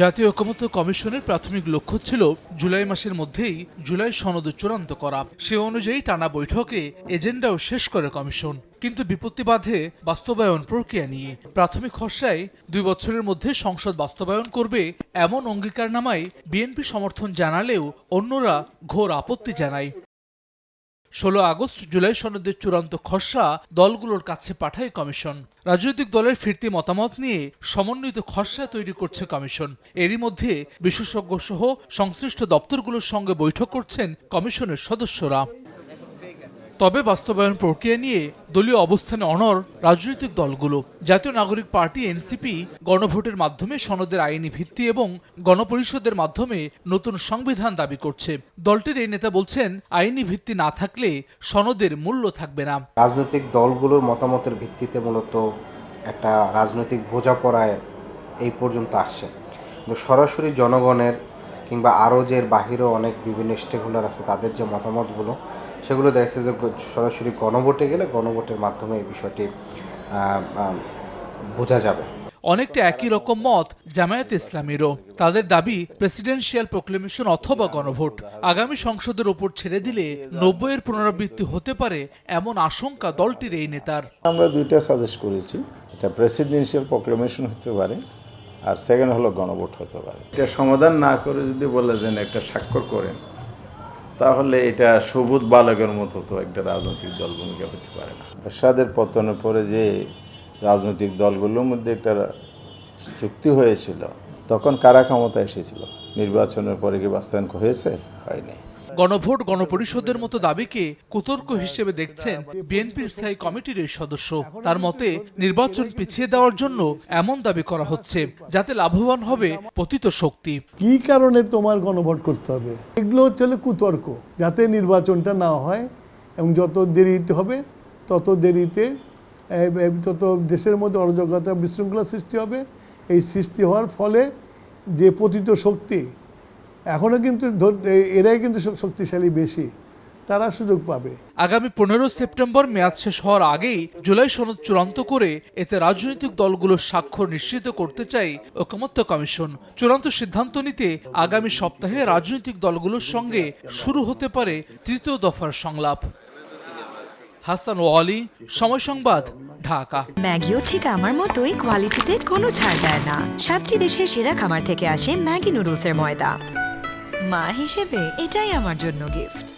জাতীয় ঐকমত্য কমিশনের প্রাথমিক লক্ষ্য ছিল জুলাই মাসের মধ্যেই জুলাই সনদ চূড়ান্ত করা। সে অনুযায়ী টানা বৈঠকে এজেন্ডাও শেষ করে কমিশন। কিন্তু বিপত্তি বাধে বাস্তবায়ন প্রক্রিয়া নিয়ে। প্রাথমিক খসড়ায় দুই বছরের মধ্যে সংসদ বাস্তবায়ন করবে এমন অঙ্গীকারনামায় বিএনপি সমর্থন জানালেও অন্যরা ঘোর আপত্তি জানায়। ষোলো আগস্ট জুলাই সনদের চূড়ান্ত খসড়া দলগুলোর কাছে পাঠায় কমিশন। রাজনৈতিক দলের ফিরতি মতামত নিয়ে সমন্বিত খসড়া তৈরি করছে কমিশন। এরই মধ্যে বিশেষজ্ঞ সহ সংশ্লিষ্ট দপ্তরগুলোর সঙ্গে বৈঠক করছেন কমিশনের সদস্যরা। তবে বাস্তবায়ন প্রক্রিয়া নিয়ে দলীয় অবস্থানে অনর রাজনৈতিক দলগুলো। জাতীয় নাগরিক পার্টি, এনসিপি, গণভোটের মাধ্যমে সনদের আইনি ভিত্তি এবং গণপরিষদের মাধ্যমে নতুন সংবিধান দাবি করছে। দলটির এই নেতা বলছেন, আইনি ভিত্তি না থাকলে সনদের মূল্য থাকবে না। রাজনৈতিক দলগুলোর মতামতের ভিত্তিতে মূলত একটা রাজনৈতিক বোঝাপড়ায় এই পর্যন্ত আসছে। সরাসরি জনগণের কিংবা আরও যে এর বাহিরেও অনেক বিভিন্ন স্টেক হোল্ডার আছে তাদের যে মতামতগুলো সেগুলো দেখছে যে সরাসরি গণভোটে গেলে গণভোটের মাধ্যমে এই বিষয়টি বোঝা যাবে। অনেকটা একই রকম মত জামায়াত ইসলামীরও। তাদের দাবি প্রেসিডেন্সিয়াল প্রোক্লেমেশন অথবা গণভোট। আগামী সংসদের ওপর ছেড়ে দিলে নব্বইয়ের পুনরাবৃত্তি হতে পারে এমন আশঙ্কা দলটির এই নেতার। আমরা দুইটা সাজেস্ট করেছি। এটা প্রেসিডেন্সিয়াল প্রোক্লেমেশন হতে পারে আর সেকেন্ড হলো গণভোট হতে পারে। এটা সমাধান না করে যদি বলে যে একটা স্বাক্ষর করেন তাহলে এটা সবুজ বালকের মতো তো একটা রাজনৈতিক দল ভূমিকা হতে পারে না। এরশাদের পতনের পরে যে রাজনৈতিক দলগুলোর মধ্যে একটা চুক্তি হয়েছিল তখন কারা ক্ষমতা এসেছিল? নির্বাচনের পরে কি বাস্তবায়ন হয়েছে? হয়নি। গণভোট গণপরিষদের মতো দাবিকে কুতর্ক হিসেবে দেখছেন বিএনপির স্থায়ী কমিটির এই সদস্য। তার মতে, নির্বাচন পিছিয়ে দেওয়ার জন্য এমন দাবি করা হচ্ছে, যাতে লাভবান হবে পতিত শক্তি। কি কারণে তোমার গণভোট করতে হবে? এগুলো হচ্ছে কুতর্ক, যাতে নির্বাচনটা না হয় এবং যত দেরিতে হবে, তত দেরিতে তত দেশের মধ্যে অরাজকতা বিশৃঙ্খলা সৃষ্টি হবে। এই সৃষ্টি হওয়ার ফলে যে পতিত শক্তি এখনও কিন্তু এরাই কিন্তু শক্তিশালী বেশি তারা সুযোগ পাবে। আগামী পনেরো সেপ্টেম্বর মেয়াদ শেষ হওয়ার আগেই জুলাই সনদ চূড়ান্ত করে এতে রাজনৈতিক দলগুলোর স্বাক্ষর নিশ্চিত করতে চাই ঐকমত্য কমিশন। চূড়ান্ত সিদ্ধান্ত নিতে আগামী সপ্তাহে রাজনৈতিক দলগুলোর সঙ্গে শুরু হতে পারে তৃতীয় দফার সংলাপ। হাসান ওয়ালি সময় সংবাদ ঢাকা। ম্যাগিও ঠিক আমার মতোই কোয়ালিটিতে কোনো ছাড় দেয় না। সাতটি দেশের সেরা খামার থেকে আসে ম্যাগি নুডলসের ময়দা। মা হিসেবে এটাই আমার জন্য গিফট